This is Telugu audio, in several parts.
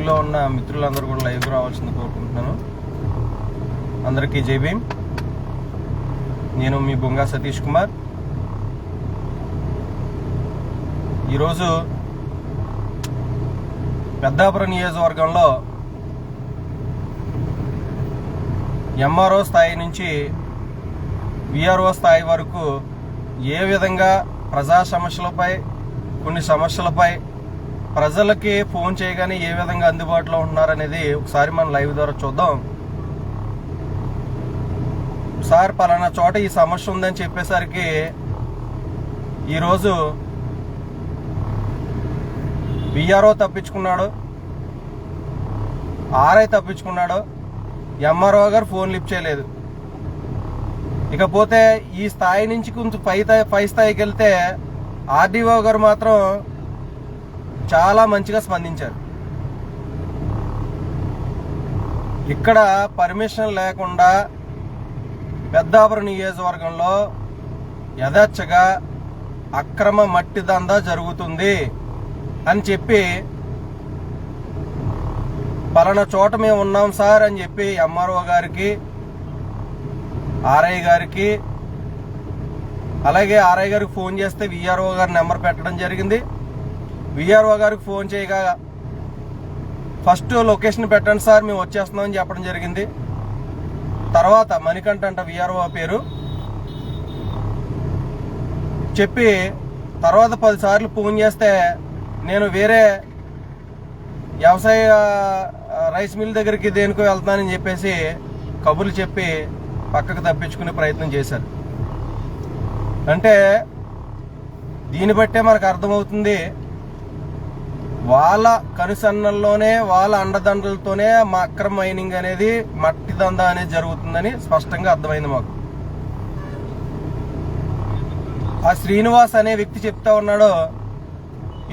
లైవ్లో ఉన్న మిత్రులందరూ కూడా లైవ్ రావాల్సింది కోరుకుంటున్నాను. అందరికీ జై భీమ్. నేను మీ బొంగా సతీష్ కుమార్. ఈరోజు పెద్దాపురం నియోజకవర్గంలో ఎంఆర్ఓ స్థాయి నుంచి విఆర్ఓ స్థాయి వరకు ఏ విధంగా ప్రజా సమస్యలపై కొన్ని సమస్యలపై ప్రజలకి ఫోన్ చేయగానే ఏ విధంగా అందుబాటులో ఉన్నారనేది ఒకసారి మనం లైవ్ ద్వారా చూద్దాం. సార్ పలానా చోట ఈ సమస్య ఉందని చెప్పేసరికి ఈరోజు విఆర్ఓ తప్పించుకున్నాడు ఆర్ఐ తప్పించుకున్నాడు ఎంఆర్ఓ గారు ఫోన్ లిఫ్ట్ చేయలేదు. ఇకపోతే ఈ స్థాయి నుంచి కొంచెం పై పై స్థాయికి వెళ్తే ఆర్డీఓ గారు మాత్రం చాలా మంచిగా స్పందించారు. ఇక్కడ పర్మిషన్ లేకుండా పెద్దాపురం నియోజకవర్గంలో యథేచ్ఛగా అక్రమ మట్టి దందా జరుగుతుంది అని చెప్పి పలానా చోట మేము ఉన్నాం సార్ అని చెప్పి ఎంఆర్ఓ గారికి ఆర్ఐ గారికి అలాగే ఆర్ఐ గారికి ఫోన్ చేస్తే విఆర్ఓ గారి నెంబర్ పెట్టడం జరిగింది. విఆర్ఓ గారికి ఫోన్ చేయగా ఫస్ట్ లొకేషన్ పెట్టండి సార్ మేము వచ్చేస్తున్నామని చెప్పడం జరిగింది. తర్వాత మణికంఠ అంట విఆర్ఓ పేరు. చెప్పి తర్వాత పదిసార్లు ఫోన్ చేస్తే నేను వేరే వ్యవసాయ రైస్ మిల్ దగ్గరికి దేనికో వెళ్తానని చెప్పేసి కబుర్లు చెప్పి పక్కకు తప్పించుకునే ప్రయత్నం చేశారు. అంటే దీన్ని బట్టే మనకు అర్థమవుతుంది వాళ్ళ కనుసన్నల్లోనే వాళ్ళ అండదండలతోనే మా అక్రమ మైనింగ్ అనేది మట్టి దందా అనేది జరుగుతుందని స్పష్టంగా అర్థమైంది మాకు. ఆ శ్రీనివాస్ అనే వ్యక్తి చెప్తా ఉన్నాడు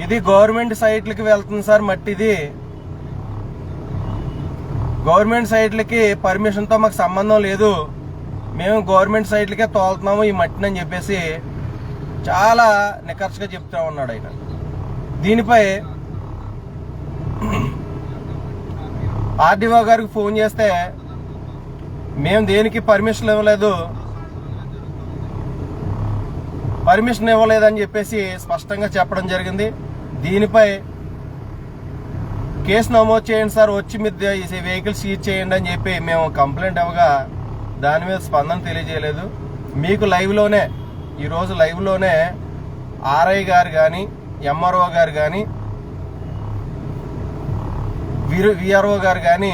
ఇది గవర్నమెంట్ సైట్లకి వెళ్తుంది సార్ మట్టిది. గవర్నమెంట్ సైట్లకి పర్మిషన్తో మాకు సంబంధం లేదు. మేము గవర్నమెంట్ సైట్లకే తోలుతున్నాము ఈ మట్టిని అని చెప్పేసి చాలా నికర్షగా చెప్తా ఉన్నాడు ఆయన. దీనిపై ఆర్డీఓ గారికి ఫోన్ చేస్తే మేము దేనికి పర్మిషన్ ఇవ్వలేదు. పర్మిషన్ ఇవ్వలేదని చెప్పేసి స్పష్టంగా చెప్పడం జరిగింది. దీనిపై కేసు నమోదు చేయండి సార్ వచ్చి మీరు ఈ వెహికల్ సీజ్ చేయండి అని చెప్పి మేము కంప్లైంట్ ఇవ్వగా దాని మీద స్పందన తెలియజేయలేదు. మీకు లైవ్లోనే ఈరోజు లైవ్లోనే ఆర్ఐ గారు కానీ ఎంఆర్ఓ గారు కానీ విఆర్ఓ గారు కానీ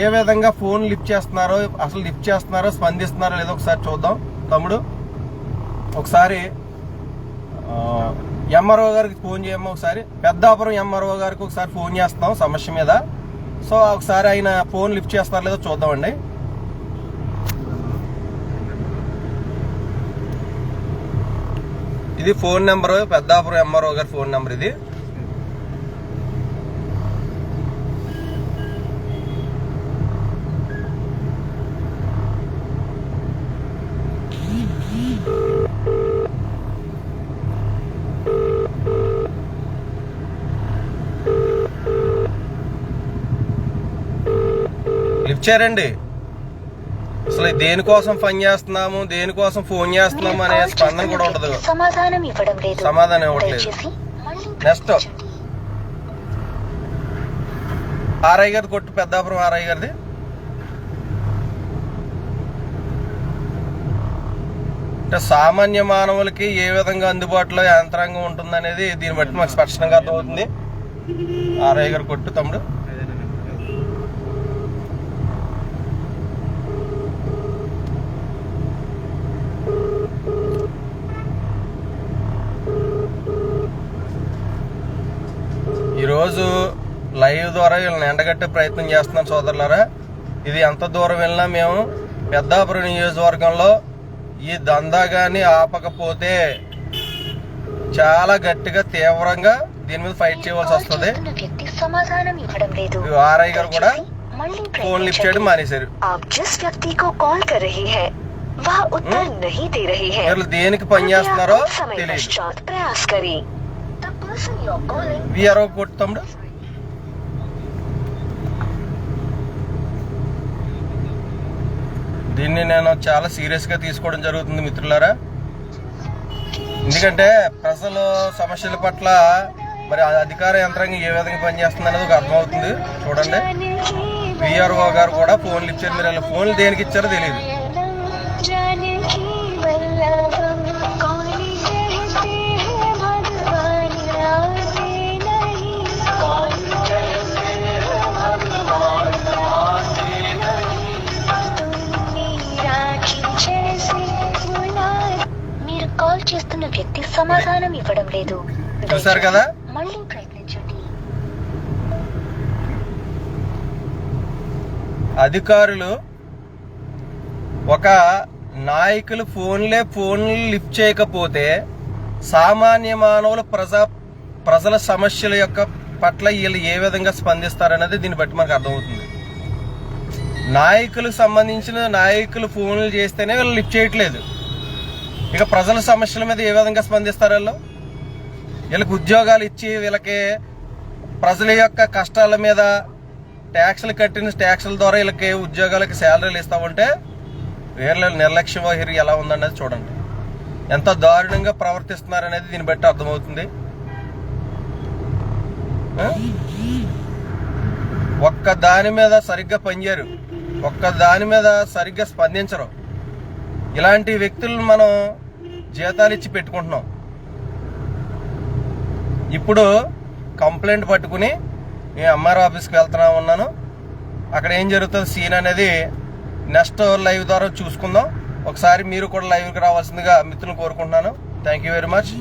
ఏ విధంగా ఫోన్ లిఫ్ట్ చేస్తున్నారో అసలు లిఫ్ట్ చేస్తున్నారో స్పందిస్తున్నారో లేదో ఒకసారి చూద్దాం. తమ్ముడు ఒకసారి ఎంఆర్ఓ గారికి ఫోన్ చేయమ్మా ఒకసారి. పెద్దాపురం ఎంఆర్ఓ గారికి ఒకసారి ఫోన్ చేస్తాం సమస్య మీద. సో ఒకసారి ఆయన ఫోన్ లిఫ్ట్ చేస్తారో లేదో చూద్దామండి. ఇది ఫోన్ నెంబరు పెద్దాపురం ఎంఆర్ఓ గారి ఫోన్ నెంబర్ ఇది. చేయండి అసలు దేనికోసం పని చేస్తున్నాము దేనికోసం ఫోన్ చేస్తున్నాము అనే స్పందన కూడా ఉండదు. సమాధానం ఇవ్వడం లేదు. సమాధానం ఇవ్వట్లేదు. నెక్స్ట్. ఆర్ఐ గారి కొట్టు పెద్దాపురం ఆర్ఐ గారిది. అంటే సామాన్య మానవులకి ఏ విధంగా అందుబాటులో యంత్రాంగం ఉంటుందనేది దీన్ని బట్టి మాకు స్పష్టంగా అర్థమవుతుంది. ఆర్ఐ గారు కొట్టు తమ్ముడు. ఈరోజు లైవ్ ద్వారా వీళ్ళని ఎండగట్టే ప్రయత్నం చేస్తున్నాం సోదరులారా. ఇది ఎంత దూరం వెళ్ళినా మేము పెద్దాపురం నియోజకవర్గంలో ఈ దందా కానీ ఆపకపోతే చాలా గట్టిగా తీవ్రంగా దీని మీద ఫైట్ చేయవలసి వస్తుంది. ఆర్ఐ గారు కూడా ఫోన్ లిఫ్ట్ చేయడం మానేశారు. వీళ్ళు దేనికి పనిచేస్తున్నారో తెలియదు. విఆర్ఓ కోట్ తమ్ముడు. దీన్ని నేను చాలా సీరియస్గా తీసుకోవడం జరుగుతుంది మిత్రులారా. ఎందుకంటే ప్రజలు సమస్యల పట్ల మరి అధికార యంత్రాంగం ఏ విధంగా పనిచేస్తుంది అనేది ఒక అర్థమవుతుంది. చూడండి. విఆర్ఓ గారు కూడా ఫోన్లు ఇచ్చారు. మీరు ఫోన్లు దేనికి ఇచ్చారో తెలియదు. చేస్తున్న వ్యక్తి సమాధానం ఇవ్వడం లేదు. కదా? మళ్ళీ ప్రయత్నించండి. అధికారులు ఒక నాయకులు ఫోన్లే ఫోన్లు లిఫ్ట్ చేయకపోతే సామాన్య మానవులు ప్రజా ప్రజల సమస్యల యొక్క పట్ల వీళ్ళు ఏ విధంగా స్పందిస్తారనేది దీన్ని బట్టి మనకు అర్థమవుతుంది. నాయకులకు సంబంధించిన నాయకులు ఫోన్లు చేస్తేనే వీళ్ళు లిఫ్ట్ చేయట్లేదు. ఇక ప్రజల సమస్యల మీద ఏ విధంగా స్పందిస్తారు వీళ్ళు? వీళ్ళకి ఉద్యోగాలు ఇచ్చి వీళ్ళకి ప్రజల యొక్క కష్టాల మీద ట్యాక్స్లు కట్టిన ట్యాక్స్ల ద్వారా వీళ్ళకి ఉద్యోగాలకి శాలరీలు ఇస్తామంటే వీళ్ళ నిర్లక్ష్య వైఖరి ఎలా ఉందనేది చూడండి. ఎంత దారుణంగా ప్రవర్తిస్తున్నారనేది దీన్ని బట్టి అర్థమవుతుంది. ఒక్క దాని మీద సరిగ్గా పనిచేయరు. ఒక్క దాని మీద సరిగ్గా స్పందించరు. ఇలాంటి వ్యక్తులను మనం జీతాలు ఇచ్చి పెట్టుకుంటున్నాం. ఇప్పుడు కంప్లైంట్ పట్టుకుని నేను ఎంఆర్ ఆఫీస్కి వెళ్తున్నా ఉన్నాను. అక్కడ ఏం జరుగుతుంది సీన్ అనేది నెక్స్ట్ లైవ్ ద్వారా చూసుకుందాం. ఒకసారి మీరు కూడా లైవ్కి రావాల్సిందిగా మిత్రులు కోరుకుంటున్నాను. Thank you very much